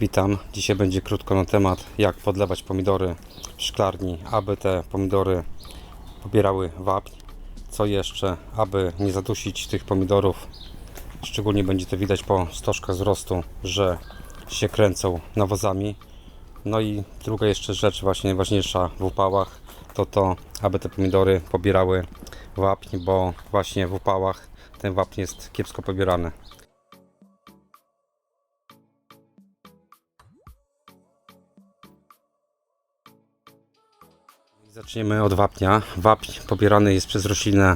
Witam. Dzisiaj będzie krótko na temat, jak podlewać pomidory w szklarni, aby te pomidory pobierały wapń. Co jeszcze, aby nie zadusić tych pomidorów. Szczególnie będzie to widać po stożkach wzrostu, że się kręcą nawozami. No i druga jeszcze rzecz, właśnie najważniejsza w upałach, to to, aby te pomidory pobierały wapń, bo właśnie w upałach ten wapń jest kiepsko pobierany. Zaczniemy od wapnia. Wapń pobierany jest przez roślinę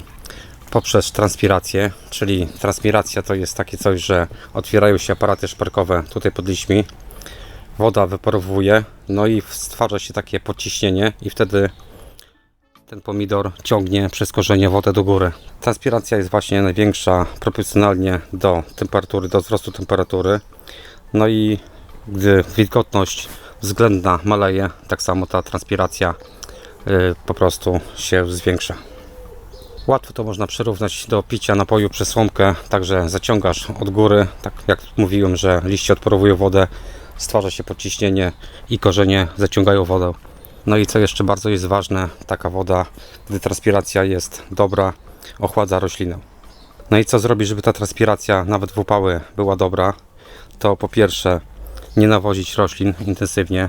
poprzez transpirację, czyli transpiracja to jest takie coś, że otwierają się aparaty szparkowe tutaj pod liśćmi, woda wyparowuje, no i stwarza się takie podciśnienie i wtedy ten pomidor ciągnie przez korzenie wodę do góry. Transpiracja jest właśnie największa proporcjonalnie do temperatury, do wzrostu temperatury. No i gdy wilgotność względna maleje, tak samo ta transpiracja po prostu się zwiększa. Łatwo to można przyrównać do picia napoju przez słomkę, także zaciągasz od góry, tak jak mówiłem, że liście odparowują wodę, stwarza się podciśnienie i korzenie zaciągają wodę. No i co jeszcze bardzo jest ważne, taka woda, gdy transpiracja jest dobra, ochładza roślinę. No i co zrobić, żeby ta transpiracja nawet w upały była dobra? To po pierwsze nie nawozić roślin intensywnie,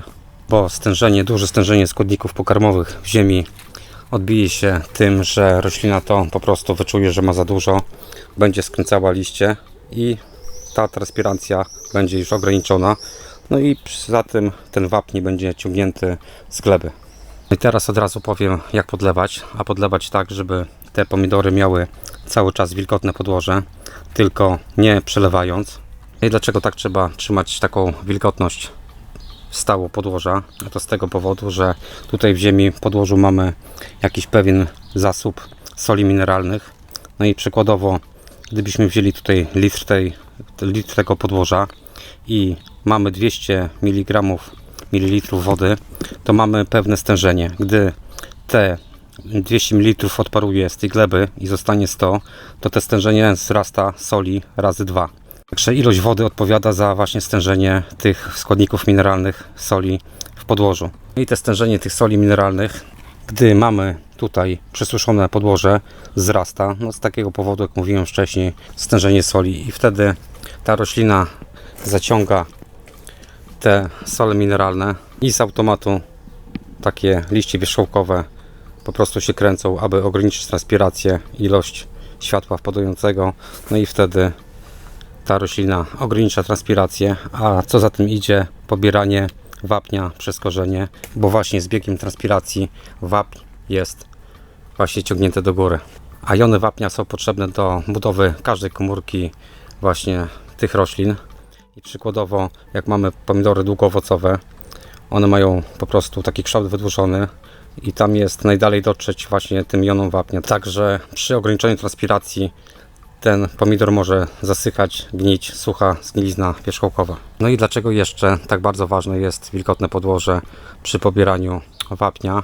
bo stężenie, duże stężenie składników pokarmowych w ziemi odbije się tym, że roślina to po prostu wyczuje, że ma za dużo, będzie skręcała liście i ta transpiracja będzie już ograniczona. No i za tym ten wapń będzie ciągnięty z gleby. I teraz od razu powiem jak podlewać, a podlewać tak, żeby te pomidory miały cały czas wilgotne podłoże, tylko nie przelewając. I dlaczego tak trzeba trzymać taką wilgotność stało podłoża? A to z tego powodu, że tutaj w ziemi podłożu mamy jakiś pewien zasób soli mineralnych. No i przykładowo, gdybyśmy wzięli tutaj litr, tej, litr tego podłoża i mamy 200 mg ml wody, to mamy pewne stężenie. Gdy te 200 ml odparuje z tej gleby i zostanie 100, to te stężenie wzrasta soli razy 2. Także ilość wody odpowiada za właśnie stężenie tych składników mineralnych soli w podłożu. I te stężenie tych soli mineralnych, gdy mamy tutaj przesuszone podłoże, wzrasta. No z takiego powodu, jak mówiłem wcześniej, stężenie soli i wtedy ta roślina zaciąga te sole mineralne i z automatu takie liście wierzchołkowe po prostu się kręcą, aby ograniczyć transpirację, ilość światła wpadającego, no i wtedy ta roślina ogranicza transpirację, a co za tym idzie, pobieranie wapnia przez korzenie, bo właśnie z biegiem transpiracji wapń jest właśnie ciągnięte do góry. A jony wapnia są potrzebne do budowy każdej komórki właśnie tych roślin. I przykładowo, jak mamy pomidory długowocowe, one mają po prostu taki kształt wydłużony i tam jest najdalej dotrzeć właśnie tym jonom wapnia. Także przy ograniczeniu transpiracji ten pomidor może zasychać, gnić, sucha zgnilizna wierzchołkowa. No i dlaczego jeszcze tak bardzo ważne jest wilgotne podłoże przy pobieraniu wapnia?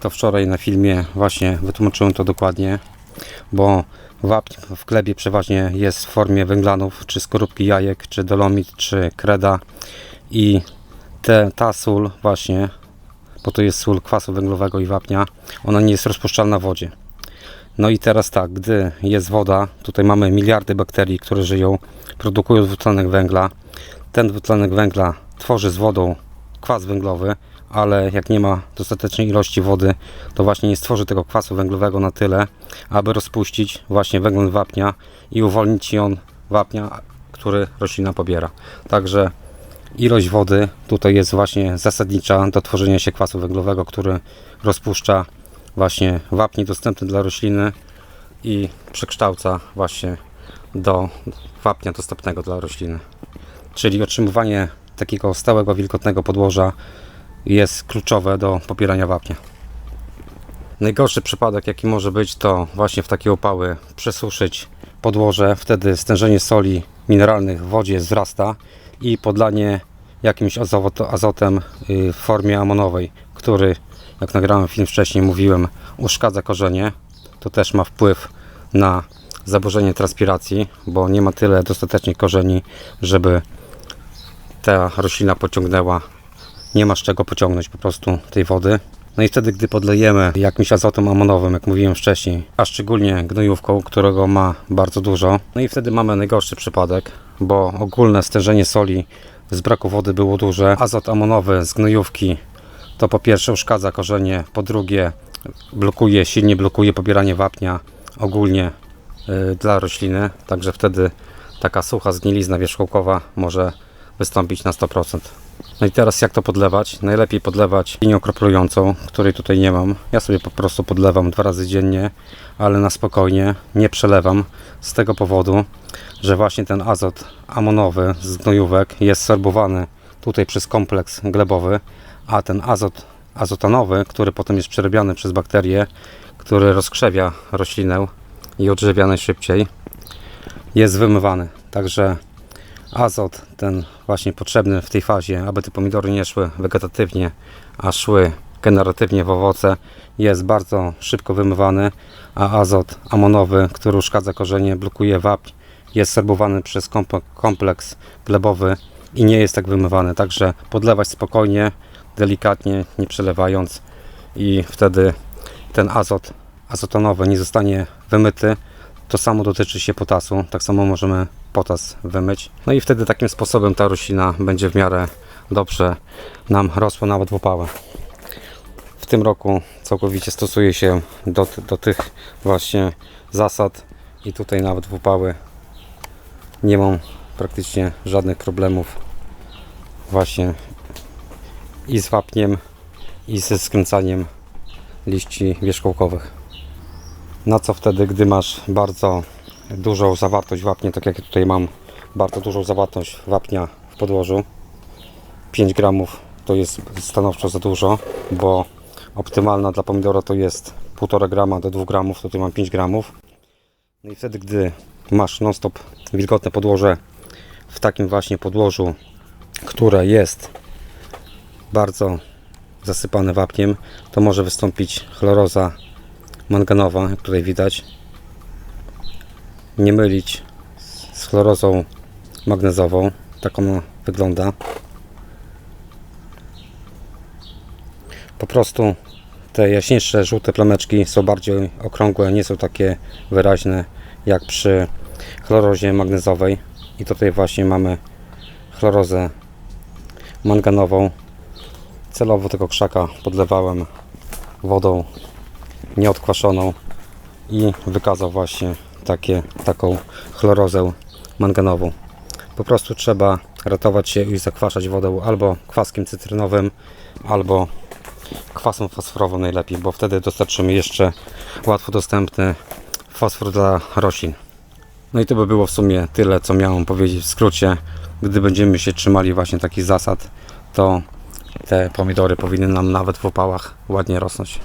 To wczoraj na filmie właśnie wytłumaczyłem to dokładnie, bo wapń w glebie przeważnie jest w formie węglanów, czy skorupki jajek, czy dolomit, czy kreda i te, ta sól właśnie, bo to jest sól kwasu węglowego i wapnia, ona nie jest rozpuszczalna w wodzie. No i teraz tak, gdy jest woda, tutaj mamy miliardy bakterii, które żyją, produkują dwutlenek węgla. Ten dwutlenek węgla tworzy z wodą kwas węglowy, ale jak nie ma dostatecznej ilości wody, to właśnie nie stworzy tego kwasu węglowego na tyle, aby rozpuścić właśnie węgiel wapnia i uwolnić jon wapnia, który roślina pobiera. Także ilość wody tutaj jest właśnie zasadnicza do tworzenia się kwasu węglowego, który rozpuszcza właśnie wapń dostępny dla rośliny i przekształca właśnie do wapnia dostępnego dla rośliny. Czyli otrzymywanie takiego stałego wilgotnego podłoża jest kluczowe do popierania wapnia. Najgorszy przypadek jaki może być to właśnie w takie opały przesuszyć podłoże, wtedy stężenie soli mineralnych w wodzie wzrasta i podlanie jakimś azot- azotem y, w formie amonowej, który jak nagrałem film wcześniej mówiłem uszkadza korzenie. To też ma wpływ na zaburzenie transpiracji, bo nie ma tyle dostatecznych korzeni, żeby ta roślina pociągnęła. Nie ma z czego pociągnąć po prostu tej wody. No i wtedy, gdy podlejemy jakimś azotem amonowym, jak mówiłem wcześniej, a szczególnie gnojówką, którego ma bardzo dużo, no i wtedy mamy najgorszy przypadek, bo ogólne stężenie soli z braku wody było duże. Azot amonowy z gnojówki to po pierwsze uszkadza korzenie, po drugie blokuje, silnie blokuje pobieranie wapnia ogólnie y, dla rośliny, także wtedy taka sucha zgnilizna wierzchołkowa może wystąpić na 100%. No i teraz jak to podlewać? Najlepiej podlewać linią kroplującą, której tutaj nie mam. Ja sobie po prostu podlewam dwa razy dziennie, ale na spokojnie, nie przelewam z tego powodu, że właśnie ten azot amonowy z gnojówek jest sorbowany tutaj przez kompleks glebowy, a ten azot azotanowy, który potem jest przerabiany przez bakterie, który rozkrzewia roślinę i odżywia najszybciej, jest wymywany. Także azot, ten właśnie potrzebny w tej fazie, aby te pomidory nie szły wegetatywnie, a szły generatywnie w owoce, jest bardzo szybko wymywany, a azot amonowy, który uszkadza korzenie, blokuje wapń, jest serbowany przez komp- kompleks glebowy i nie jest tak wymywany. Także podlewać spokojnie, delikatnie, nie przelewając i wtedy ten azot azotonowy nie zostanie wymyty. To samo dotyczy się potasu, tak samo możemy potas wymyć. No i wtedy takim sposobem ta roślina będzie w miarę dobrze nam rosła nawet w opałę. W tym roku całkowicie stosuję się do, do tych właśnie zasad i tutaj nawet w upały nie mam praktycznie żadnych problemów właśnie i z wapniem i ze skręcaniem liści wierzchołkowych. Na co wtedy, gdy masz bardzo dużą zawartość wapnia, tak jak ja tutaj mam bardzo dużą zawartość wapnia w podłożu 5 gramów to jest stanowczo za dużo, bo optymalna dla pomidora to jest 1,5 grama do 2 gramów, tutaj mam 5 gramów. No i wtedy, gdy masz non-stop wilgotne podłoże w takim właśnie podłożu, które jest bardzo zasypane wapniem, to może wystąpić chloroza manganowa, jak tutaj widać. Nie mylić z chlorozą magnezową. Tak ona wygląda. Po prostu te jaśniejsze żółte plameczki są bardziej okrągłe, nie są takie wyraźne jak przy chlorozie magnezowej. I tutaj właśnie mamy chlorozę manganową. Celowo tego krzaka podlewałem wodą nieodkwaszoną i wykazał właśnie takie, taką chlorozę manganową. Po prostu trzeba ratować się i zakwaszać wodę albo kwaskiem cytrynowym, albo kwasem fosforowym najlepiej, bo wtedy dostarczymy jeszcze łatwo dostępny fosfor dla roślin. No i to by było w sumie tyle, co miałem powiedzieć w skrócie. Gdy będziemy się trzymali właśnie takich zasad, to te pomidory powinny nam nawet w opałach ładnie rosnąć.